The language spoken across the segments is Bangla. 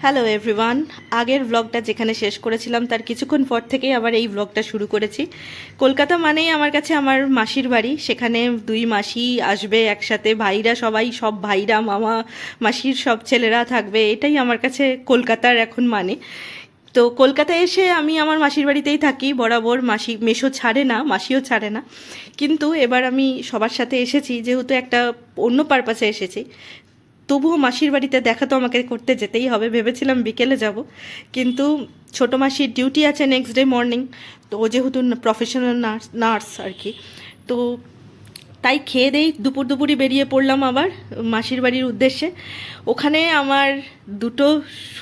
হ্যালো এভরিওয়ান আগের ব্লগটা যেখানে শেষ করেছিলাম, তার কিছুক্ষণ পর থেকেই আবার এই ব্লগটা শুরু করেছি। কলকাতা মানেই আমার কাছে আমার মাসির বাড়ি। সেখানে দুই মাসি আসবে একসাথে। ভাইরা সবাই, সব ভাইরা, মামা, মাসির সব ছেলেরা থাকবে। এটাই আমার কাছে কলকাতার এখন মানে। তো কলকাতায় এসে আমি আমার মাসির বাড়িতেই থাকি। বরাবর মাসি মেশো ছাড়ে না, মাসিও ছাড়ে না। কিন্তু এবার আমি সবার সাথে এসেছি। যেহেতু একটা অন্য পারপাসে এসেছি। তবুও মাসির বাড়িতে দেখা তো আমাকে করতে যেতেই হবে, ভেবেছিলাম বিকেলে যাব। কিন্তু ছোটো মাসির ডিউটি আছে নেক্সট ডে মর্নিং তো ও যেহেতু প্রফেশনাল নার্স নার্স আর কি, তো তাই খেয়ে দেই দুপুর দুপুরই বেরিয়ে পড়লাম আবার মাসির বাড়ির উদ্দেশ্যে। ওখানে আমার দুটো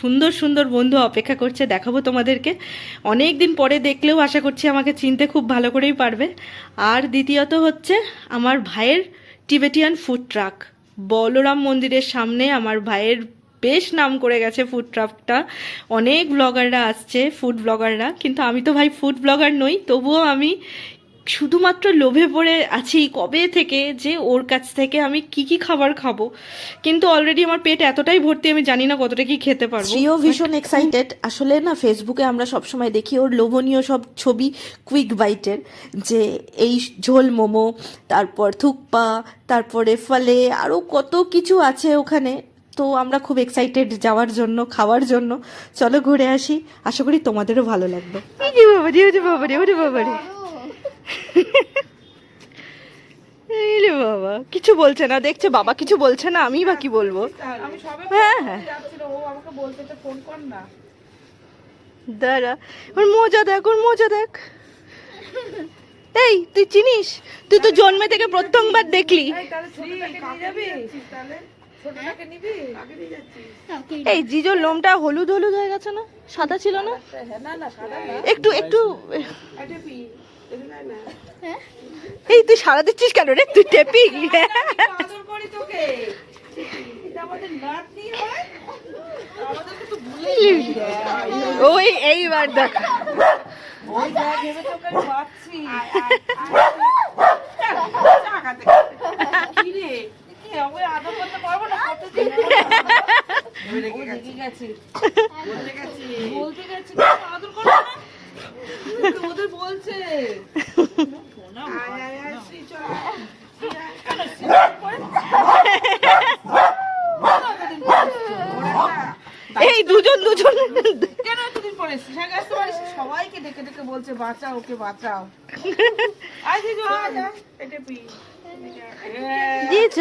সুন্দর সুন্দর বন্ধু অপেক্ষা করছে, দেখাবো তোমাদেরকে। অনেক দিন পরে দেখলেও আশা করছি আমাকে চিনতে খুব ভালো করেই পারবে। আর দ্বিতীয়ত হচ্ছে আমার ভাইয়ের টিবেটিয়ান ফুড ট্রাক। বলরাম মন্দিরের সামনে আমার ভাইয়ের বেশ নাম করে গেছে ফুড ট্রাকটা অনেক ব্লগাররা আসছে ফুড ব্লগাররা কিন্তু আমি তো ভাই ফুড ব্লগার নই, তবুও আমি শুধুমাত্র লোভে পড়ে আছি কবে থেকে যে ওর কাছ থেকে আমি কি কি খাবার খাব? কিন্তু অলরেডি আমার পেট এতটাই ভর্তি আমি জানি না কতটা কি খেতে পারব। শ্রীও ভীষণ এক্সাইটেড আসলে না ফেসবুকে আমরা সবসময় দেখি ওর লোভনীয় সব ছবি কুইক বাইটের যে এই ঝোল মোমো তারপর থুকপা তারপরে ফলে আরও কত কিছু আছে ওখানে। তো আমরা খুব এক্সাইটেড যাওয়ার জন্য খাওয়ার জন্য। চলো ঘুরে আসি। আশা করি তোমাদেরও ভালো লাগবে। বাবা রে বাবা রে বাবা রে। এই বাবা কিছু বলছে না দেখছে বাবা কিছু বলছে না আমি বা কি বলব? হ্যাঁ হ্যাঁ। যাচ্ছিল ও আমাকে বলতে যে ফোন কর না। দাঁড়া ওর মজা দেখ ওর মজা দেখ। এই তুই চিনিস? তুই তো জন্মে থেকে প্রথমবার দেখলি। এই যাচ্ছিস এই জিজোর লোমটা হলুদ হলুদ হয়ে গেছে না? সাদা ছিল না? হ্যাঁ না না সাদা না। একটু একটু এই তুই সারা দিচ্ছিস কেন রে? তুই টেপি? আদর করি তোকে। এটা আমাদের নাতনি হয়। আমাদেরকে তো ভুলে ওই এইবার দেখ। বলতে গেছি। বলতে গেছি ওরা না। এই দুজন দুজন কেন এতদিন পরে? হ্যাঁ? সবাইকে ডেকে ডেকে বলছে বাঁচাও ওকে বাঁচাও। দিয়েছ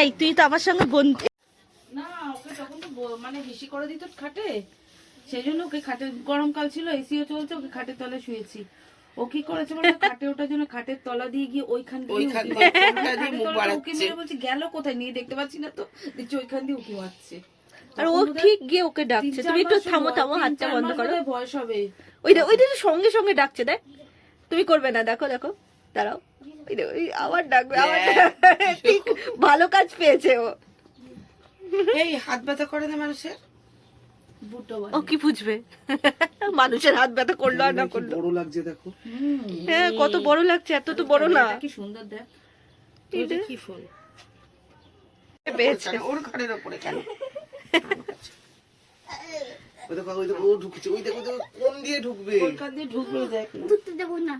এই তুই তো আমার সঙ্গে বন্ধু না ওকে তখন তো মানে বেশি করে দিত খাটে সেই জন্য ওকে খাটে গরমকাল ছিল এসিও চলছে ওকে খাটের তলায় শুয়েছি। ও কি করেছে বলো খাটে ওঠার জন্য খাটের তলা দিয়ে গিয়ে ওইখান দিয়ে উঁকি মেরে বলছে গেল কোথায়? নিয়ে দেখতে পাচ্ছি না তো। দেখছি ওইখান দিয়ে উঁকি মারছে। আর ও ঠিক গিয়ে ওকে ডাকছে। তুমি একটু থামো থামো হাতটা বন্ধ করো। বয়স হবে। ওইটা ওইটা তো সঙ্গে সঙ্গে ডাকছে দেখ। তুমি করবে না দেখো দেখো। দাঁড়াও। ওই ওই আবার ডাকবে আবার ভালো কাজ পেয়েছে ও। এই হাত ব্যথা করে না মানুষের? ও কি বুঝবে? মানুষের হাত ব্যথা করল আর না করল। বড় লাগছে দেখো। হ্যাঁ কত বড় লাগছে এত তো বড় না। কি সুন্দর দেখ। কি ফুল? পেয়েছে। ওর ঘরের ওপরে কেন? ওই দেখো ওই দেখো ও ঢুকছে। ওই দেখো কোন দিয়ে ঢুকবে? ওখান দিয়ে ঢুকলো দেখ। না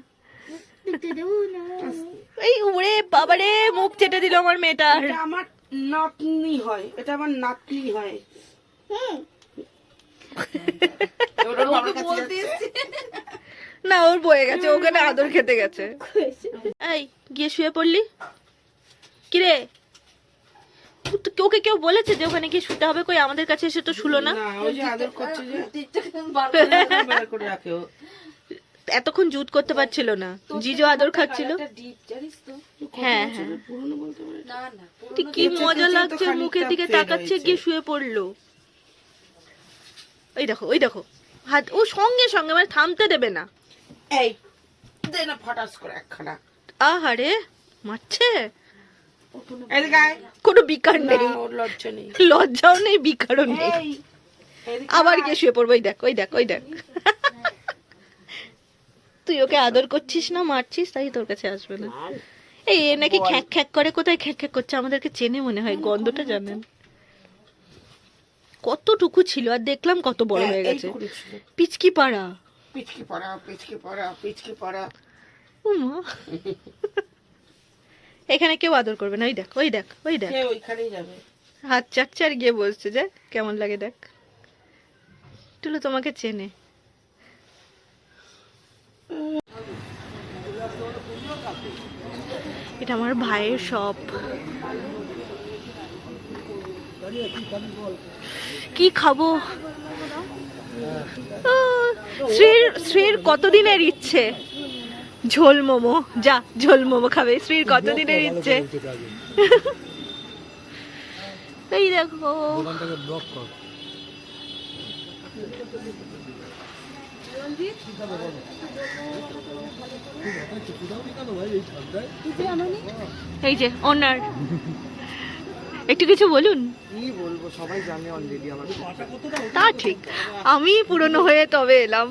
এই ওরে বাবারে মুখ চেটে দিল আমার মেয়েটা এটা আমার নাতনি হয় এটা আমার নাতনি হয়। এসছি। না ওর বয়ে গেছে ওখানে আদর খেতে গেছে। এই গিয়ে শুয়ে পড়লি? কিরে? ওকে কেউ বলেছে যে ওখানে গিয়ে শুতে হবে? কই আমাদের কাছে এসে তো শুলো না? না ওই যে আদর করছে যে বার করে রাখে। ও। এতক্ষণ জুত করতে পারছিল না। জিজো আদর খাচ্ছিল। হ্যাঁ হ্যাঁ। পুরনো বলতে পারে। না না তুই কি মজা লাগছে মুখের দিকে তাকাচ্ছে গিয়ে শুয়ে পড়ল? ওই দেখো ওই দেখো। হাত ও সঙ্গে সঙ্গে মানে থামতে দেবে না। এই দে না ফটাস করে একখানা। আহারে মারছে? কোনো বিকার নেই। লজ্জা নেই। লজ্জাও নেই বিকারও নেই। আবার গিয়ে শুয়ে পড়ব ওই দেখ ওই দেখ ওই দেখ। তুই ওকে আদর করছিস না মারছিস তাই তোর কাছে আসবে না। এই এ নাকি খ্যাক খ্যাক করে কোথায় খ্যাক খ্যাক করছে? আমাদেরকে চেনে মনে হয় গন্ধটা জানেন। কতটুকু ছিল আর দেখলাম কত বড় হ্যাঁ, হয়ে গেছে। পিচকি পাড়া পিচকি পাড়া পিচকি পাড়া পিচকি পাড়া এখানে কেউ আদর করবে না ওই দেখ ওই দেখ ওই দেখ। ওইখানেই যাবে? হাত চাটছে আর গিয়ে বসছে যে কেমন লাগে দেখ। টুলু তোমাকে চেনে। এটা আমার ভাইয়ের শপ কি খাব? শ্রীর শ্রীর কতদিনের ইচ্ছে? ঝোল মোমো, যা, ঝোল মোমো খাবে। শ্রীর কতদিনের ইচ্ছে? এই দেখো। এই যে ওনার একটু কিছু বলুন? কি বলব সবাই জানে অলরেডি আমার তা ঠিক আমি পুরনো হয়ে তবে এলাম।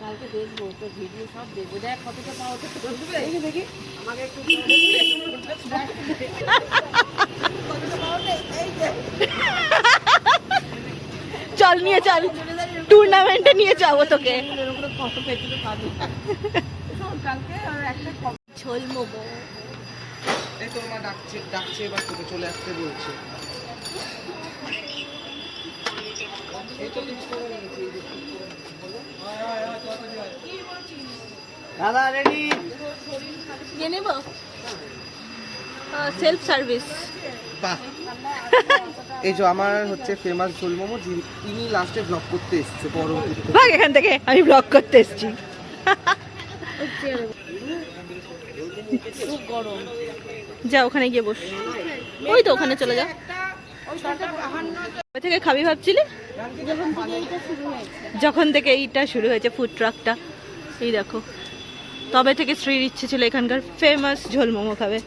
কালকে দেখব তো ভিডিও সব দেখব। দেখ কতটা পাওয়া দেখি দেখি। আমাকে একটু চল নিয়ে চল টুর্নামেন্টে নিয়ে যাব তোকে। ঝোল মোমো। এই তোর মা ডাকছে ডাকছে এবার তোকে চলে আসতে বলছে। দাদা রেডি নিয়ে নেব? সেলফ সার্ভিস বাহ। এই যে আমার হচ্ছে ফেমাস ঝোল মোমো যিনি- তিনি লাস্টে ব্লগ করতে এসেছে। ভাগ এখান থেকে আমি ব্লগ করতে এসেছি। খুব গরম যা ওখানে গিয়ে বস। ওই তো ওখানে চলে যা। থেকে খাবি ভাবছিলি? যখন থেকে এইটা শুরু হয়েছে ফুড ট্রাকটা এই দেখো। তবে থেকে শ্রীর ইচ্ছে ছিল এখানকার ফেমাস ঝোল মোমো খাবে।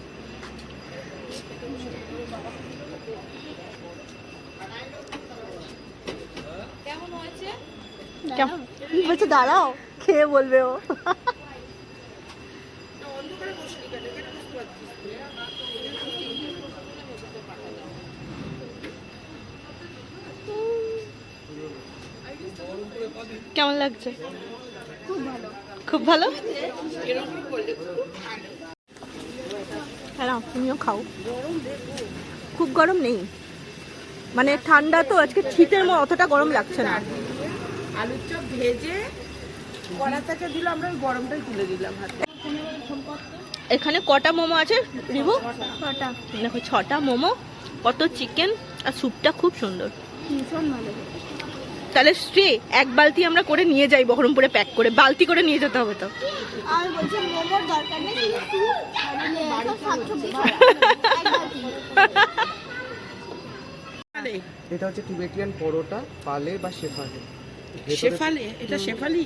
বলছে দাঁড়াও খেয়ে বলবে ও। কেমন লাগছে? খুব ভালো। হ্যাঁ তুমিও খাও। খুব গরম নেই। মানে ঠান্ডা তো আজকে শীতের মতো অতটা গরম লাগছে না। আলুর চপ ভেজে কড়া থেকে দিল আমরা ওই গরমটাই তুলে দিলাম হাতে। এখানে কটা মোমো আছে রিভু ছটা। দেখো ছটা মোমো কত চিকেন আর স্যুপটা খুব সুন্দর। তাহলে স্ত্রী এক বালতি আমরা করে নিয়ে যাই বহরমপুরে প্যাক করে বালতি করে নিয়ে যেতে হবে তো। আর বলছে মোমোর দরকার নেই শুধু মানে এটা হচ্ছে টিবেটিয়ান পরোটা পালে বা শেফালে। ভেতরে- শেফালি? এটা শেফালি?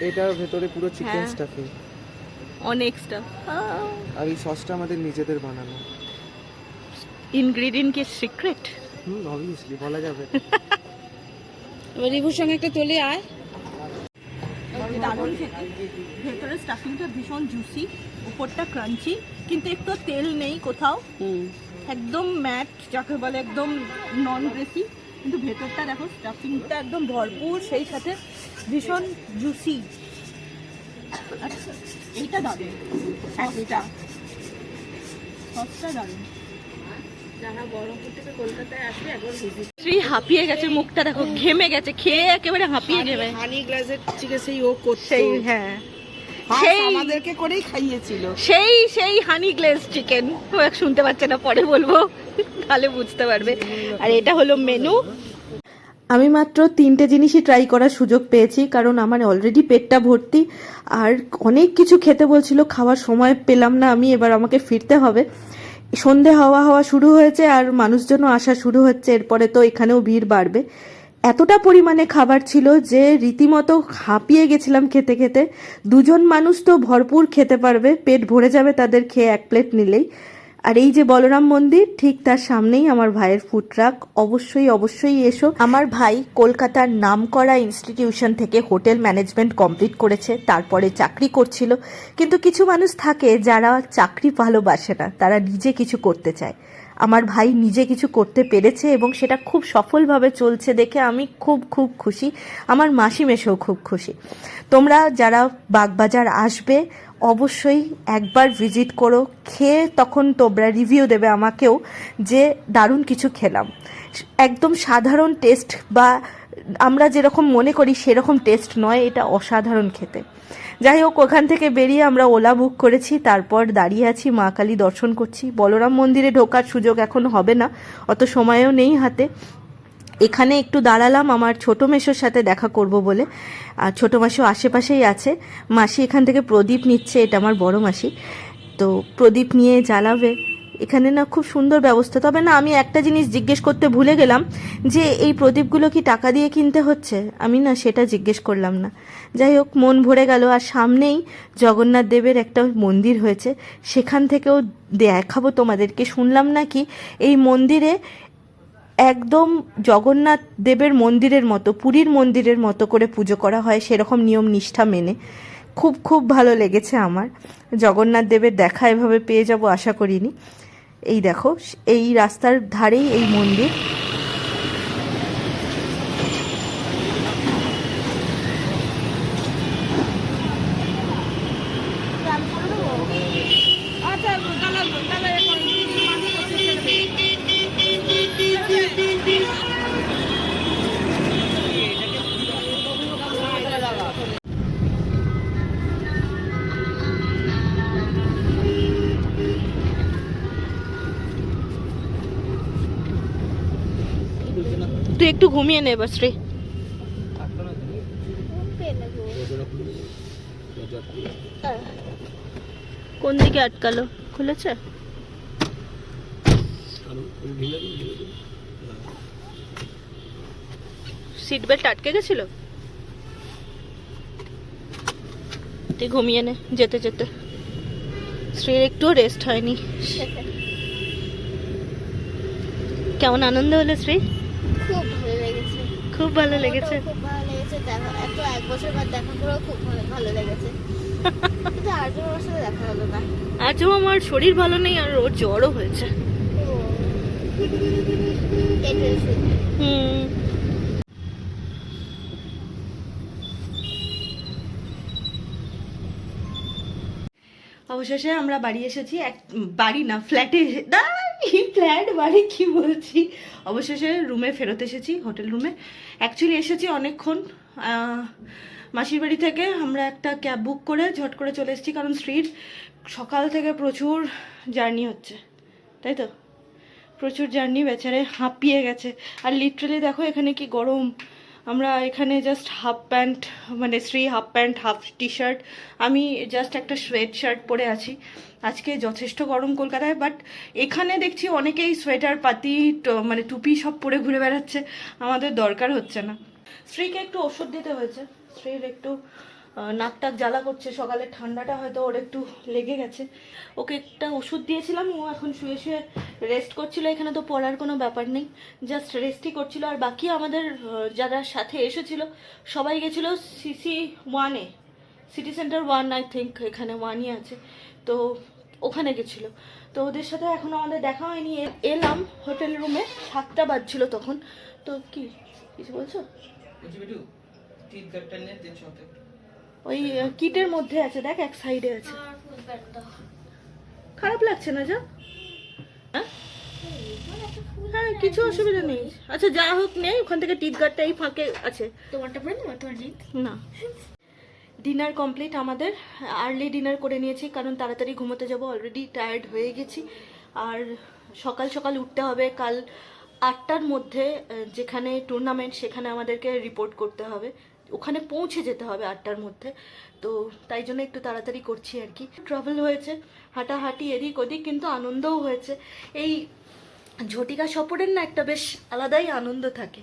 এটার ভেতরে পুরো চিকেন হ্যাঁ। স্টাফিং অনেক স্টাফ আর এই সসটা আমাদের নিজেদের বানানো। ইনগ্রিডিয়েন্ট কি সিক্রেট হুম অবভিয়াসলি বলা যাবে। রিভুর সঙ্গে একটা তোলে আয়। দারুণ খেতে। ভেতরে স্টাফিংটা ভীষণ জুসি উপরটা ক্রাঞ্চি কিন্তু একটু তেল নেই কোথাও। একদম ম্যাট যাকে বলে একদম নন গ্রেসি কিন্তু ভেতরটা দেখো স্টাফিংটা একদম ভরপুর সেই সাথে ভীষণ জুসি আচ্ছা এইটা দারুণ। সসটা। সসটা দারুণ। যারা বহরমপুর থেকে কলকাতায় আসবে একবার ভিজিট শ্রী হাঁপিয়ে গেছে মুখটা দেখো ঘেমে গেছে খেয়ে একেবারে হাঁপিয়ে হানি গ্লাসের ও করছে সেই হ্যাঁ। সেই সেই আমাদেরকে করেই খাইয়েছিল। সেই সেই হানি গ্লেজ চিকেন ও এক শুনতে পাচ্ছে না পরে বলব তাহলে বুঝতে পারবে। আর এটা হলো মেনু আমি মাত্র তিনটে জিনিসই ট্রাই করার সুযোগ পেয়েছি কারণ আমার অলরেডি পেটটা ভর্তি। আর অনেক কিছু খেতে বলছিল খাওয়ার সময় পেলাম না আমি এবার আমাকে ফিরতে হবে। সন্ধে হওয়া হওয়া শুরু হয়েছে আর মানুষজনও আসা শুরু হচ্ছে। এরপরে তো এখানেও ভিড় বাড়বে। এতটা পরিমাণে খাবার ছিল যে রীতিমতো হাঁপিয়ে গেছিলাম খেতে খেতে। দুজন মানুষ তো ভরপুর খেতে পারবে, পেট ভরে যাবে তাদের খেয়ে এক প্লেট নিলেই। আর এই যে বলরাম মন্দির, ঠিক তার সামনেই আমার ভাইয়ের ফুড ট্রাক অবশ্যই অবশ্যই এসো। আমার ভাই কলকাতার নামকরা ইনস্টিটিউশন থেকে হোটেল ম্যানেজমেন্ট কমপ্লিট করেছে, তারপরে চাকরি করছিল। কিন্তু কিছু মানুষ থাকে যারা চাকরি ভালোবাসে না, তারা নিজে কিছু করতে চায়। আমার ভাই নিজে কিছু করতে পেরেছে এবং সেটা খুব সফলভাবে চলছে দেখে আমি খুব খুব খুশি। আমার মাসি মেশেও খুব খুশি। তোমরা যারা বাগবাজার আসবে অবশ্যই একবার ভিজিট করো। খেয়ে তখন তোমরা রিভিউ দেবে আমাকেও যে দারুণ কিছু খেলাম। একদম সাধারণ টেস্ট বা আমরা যেরকম মনে করি সেরকম টেস্ট নয়, এটা অসাধারণ খেতে। যাই হোক, ওখান থেকে বেরিয়ে আমরা ওলা বুক করেছি, তারপর দাঁড়িয়ে আছি, মা কালী দর্শন করছি। বলরাম মন্দিরে ঢোকার সুযোগ এখন হবে না, অত সময়ও নেই হাতে। এখানে একটু দাঁড়ালাম, আমার ছোট মেশোর সাথে দেখা করব বলে। আর ছোট মাসিও আশেপাশেই আছে। মাসি এখান থেকে প্রদীপ নিচ্ছে, এটা আমার বড় মাসি। তো প্রদীপ নিয়ে জ্বালাবে। এখানে না খুব সুন্দর ব্যবস্থা। তবে না, আমি একটা জিনিস জিজ্ঞেস করতে ভুলে গেলাম যে, এই প্রদীপগুলো কি টাকা দিয়ে কিনতে হচ্ছে? আমি না সেটা জিজ্ঞেস করলাম না। যাই হোক, মন ভরে গেল। আর সামনেই জগন্নাথ দেবের একটা মন্দির হয়েছে। সেখান থেকেও দেখাবো তোমাদেরকে। শুনলাম নাকি এই মন্দিরে একদম জগন্নাথ দেবের মন্দিরের মতো, পুরীর মন্দিরের মতো করে পুজো করা হয় সেরকম নিয়ম নিষ্ঠা মেনে। খুব খুব ভালো লেগেছে আমার। জগন্নাথ দেবের দেখা এভাবে পেয়ে যাব আশা করিনি। এই দেখো, এই রাস্তার ধারেই এই মন্দির। তুই একটু ঘুমিয়ে নে এবার, শ্রী। কোন দিকে আটকালো? খুলেছে? সিট বেল্ট আটকে গেছিল? তুই ঘুমিয়ে নে, যেতে যেতে। শ্রীর একটুও রেস্ট হয়নি। কেমন আনন্দ হলো, শ্রী? খুব ভালো লেগেছে। খুব ভালো লেগেছে দেখা এত এক বছর পর দেখা করেও খুব ভালো লেগেছে। কিন্তু সাথে দেখা হলো না। আজও আমার শরীর ভালো নেই আর ওর জ্বরও হয়েছে। হুম। অবশেষে আমরা বাড়ি এসেছি, এক বাড়ি না, ফ্ল্যাটে ফ্ল্যাট, বাড়ি কি বলছি? অবশেষে রুমে ফেরত এসেছি হোটেল রুমে অ্যাকচুয়ালি এসেছি অনেকক্ষণ মাসির বাড়ি থেকে আমরা একটা ক্যাব বুক করে ঝট করে চলে এসেছি, কারণ স্ট্রিট সকাল থেকে প্রচুর জার্নি হচ্ছে, তাই তো? প্রচুর জার্নি বেচারে হাঁপিয়ে গেছে। আর লিটারালি দেখো এখানে কি গরম আমরা এখানে জাস্ট হাফ প্যান্ট মানে three half pant half T shirt আমি জাস্ট একটা সোয়েট শার্ট পরে আছি। আজকে যথেষ্ট গরম কলকাতায় বাট এখানে দেখছি অনেকেই সোয়েটার পাতি মানে টুপি সব পরে ঘুরে বেড়াচ্ছে। আমাদের দরকার হচ্ছে না। শ্রীকে একটু ওষুধ দিতে হয়েছে। শ্রীর একটু নাক টাক জ্বালা করছে, সকালে ঠান্ডাটা হয়তো ওর একটু লেগে গেছে। ওকে একটা ওষুধ দিয়েছিলাম, ও এখন শুয়ে শুয়ে রেস্ট করছিল, এখানে তো পড়ার কোনো ব্যাপার নেই। জাস্ট রেস্টই করছিল, আর বাকি আমাদের যারা সাথে এসেছিল, সবাই গেছিল সিসি ওয়ানে city centre one I think এখানে ওয়ানই আছে। তো ওখানে গেছিল। তো ওদের সাথে এখন আমাদের দেখা হয়নি। এলাম হোটেল রুমে সাতটা বাজছিল তখন। তো কি, কিছু বলছো? ওই কিটের মধ্যে আছে দেখ এক সাইডে আছে। খারাপ লাগছে না যা। হ্যাঁ? হ্যাঁ কিছু অসুবিধা নেই। আচ্ছা যা হোক নেই ওখান থেকে টিট গার্ডটা এই ফাঁকে আছে। তোমারটা পরে তোমার না। ডিনার কমপ্লিট আমাদের। আর্লি ডিনার করে নিয়েছি কারণ তাড়াতাড়ি ঘুমোতে যাব অলরেডি টায়ার্ড হয়ে গেছি। আর সকাল সকাল উঠতে হবে কাল আটটার মধ্যে যেখানে টুর্নামেন্ট সেখানে আমাদেরকে রিপোর্ট করতে হবে। ওখানে পৌঁছে যেতে হবে আটটার মধ্যে। তো তাই জন্য একটু তাড়াতাড়ি করছি আর কি। ট্রাভেল হয়েছে, হাঁটাহাঁটি এদিক ওদিক কিন্তু আনন্দও হয়েছে। এই ঝটিকা সফরের না একটা বেশ আলাদাই আনন্দ থাকে।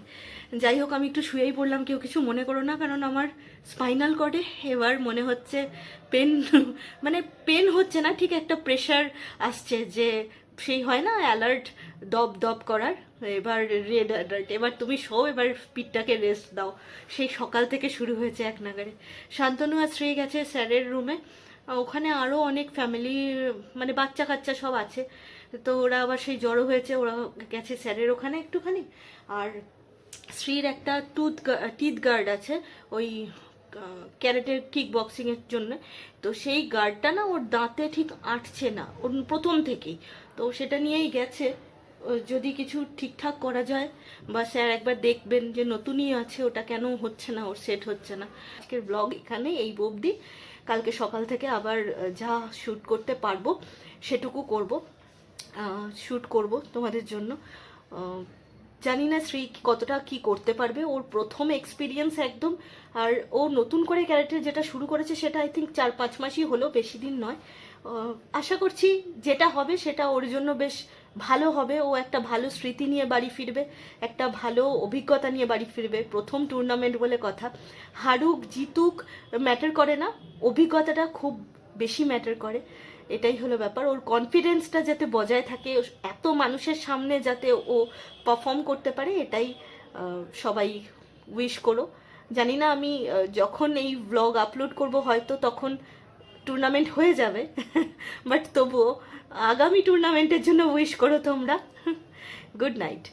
যাই হোক, আমি একটু শুয়েই পড়লাম, কেউ কিছু মনে করো না, কারণ আমার স্পাইনাল কর্ডে এবার মনে হচ্ছে পেন মানে পেন হচ্ছে না, ঠিক একটা প্রেশার আসছে যে সেই হয় না অ্যালার্ট দপ দপ করার। এবার রেড অ্যালার্ট এবার তুমি শো, এবার পিঠটাকে রেস্ট দাও। সেই সকাল থেকে শুরু হয়েছে এক নাগারে শান্তনু আর শ্রী গেছে স্যারের রুমে ওখানে আরও অনেক ফ্যামিলি মানে বাচ্চা কাচ্চা সব আছে। তো ওরা আবার সেই জড়ো হয়েছে, ওরা গেছে স্যারের ওখানে একটুখানি। আর শ্রীর একটা টুথ টিথ গার্ড আছে, ওই ক্যারেটের কিক বক্সিংয়ের জন্য। তো সেই গার্ডটা না ওর দাঁতে ঠিক আটছে না, ওর প্রথম থেকেই। তো সেটা নিয়েই গেছে। যদি কিছু ঠিকঠাক করা যায় বা স্যার একবার দেখবেন যে নতুনই আছে, ওটা কেন হচ্ছে না, ওর সেট হচ্ছে না। আজকের ব্লগ এখানে এই অবধি। কালকে সকাল থেকে আবার যা শ্যুট করতে পারব সেটুকু করব শ্যুট করব তোমাদের জন্য। জানি না শ্রী কতটা কি করতে পারবে, ওর প্রথম এক্সপিরিয়েন্স একদম। আর ও নতুন করে ক্যারেক্টার যেটা শুরু করেছে, সেটা আই থিঙ্ক চার পাঁচ মাসই হলো বেশি দিন নয়। আশা করছি যেটা হবে সেটা ওর জন্য বেশ ভালো হবে। ও একটা ভালো স্মৃতি নিয়ে বাড়ি ফিরবে, একটা ভালো অভিজ্ঞতা নিয়ে বাড়ি ফিরবে, প্রথম টুর্নামেন্ট বলে কথা। হারুক, জিতুক ম্যাটার করে না, অভিজ্ঞতাটা খুব বেশি ম্যাটার করে। এটাই হলো ব্যাপার। ওর কনফিডেন্সটা যাতে বজায় থাকে, এত মানুষের সামনে যাতে ও পারফর্ম করতে পারে, এটাই সবাই উইশ করো। জানি না আমি যখন এই ব্লগ আপলোড করব হয়তো তখন টুর্নামেন্ট হয়ে যাবে। বাট তবুও আগামী টুর্নামেন্টের জন্য উইশ করো তোমরা। Good night